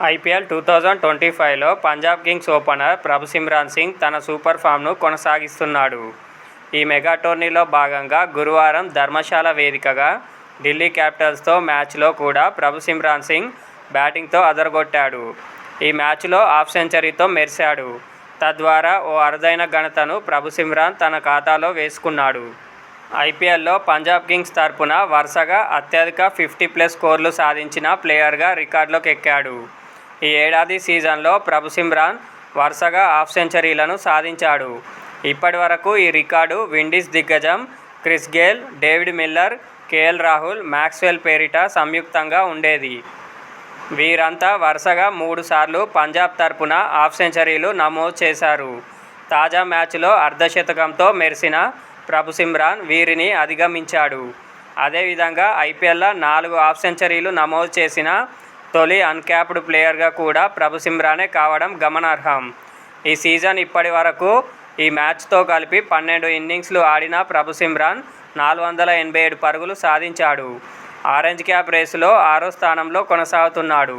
IPL two thousand twenty ఫైవ్లో Punjab kings opener Prabhu Singh తన super ఫామ్ను కొనసాగిస్తున్నాడు. ఈ మెగా టోర్నీలో భాగంగా గురువారం ధర్మశాల వేదికగా ఢిల్లీ క్యాపిటల్స్తో మ్యాచ్లో కూడా ప్రభుసిమ్రాన్ సింగ్ బ్యాటింగ్తో అదరగొట్టాడు. ఈ మ్యాచ్లో హాఫ్ సెంచరీతో మెరిశాడు. తద్వారా ఓ అరుదైన ఘనతను ప్రభుసిమ్రాన్ తన ఖాతాలో వేసుకున్నాడు. ఐపీఎల్లో పంజాబ్ కింగ్స్ తరపున వరుసగా అత్యధిక ఫిఫ్టీ ప్లస్ స్కోర్లు సాధించిన ప్లేయర్గా రికార్డులోకి ఎక్కాడు ఈ ఏడాది సీజన్లో ప్రభు సిమ్రాన్ వరుసగా హాఫ్ సెంచరీలను సాధించాడు. ఇప్పటి వరకు ఈ రికార్డు విండీస్ దిగ్గజం Chris Gayle David Miller KL Rahul Maxwell పేరిట సంయుక్తంగా ఉండేది. వీరంతా వరుసగా మూడుసార్లు పంజాబ్ తరపున హాఫ్ సెంచరీలు నమోదు చేశారు. తాజా మ్యాచ్లో అర్ధశతకంతో మెరిసిన ప్రభు సిమ్రాన్ వీరిని అధిగమించాడు. అదేవిధంగా ఐపీఎల్లో నాలుగు హాఫ్ సెంచరీలు నమోదు చేసిన తొలి అన్క్యాప్డ్ ప్లేయర్గా కూడా ప్రభు సిమ్రానే కావడం గమనార్హం. ఈ సీజన్ ఇప్పటి వరకు ఈ మ్యాచ్తో కలిపి పన్నెండు ఇన్నింగ్స్లు ఆడిన ప్రభు సిమ్రాన్ నాలుగు వందల ఎనభై ఏడు పరుగులు సాధించాడు. ఆరెంజ్ క్యాప్ రేసులో ఆరో స్థానంలో కొనసాగుతున్నాడు.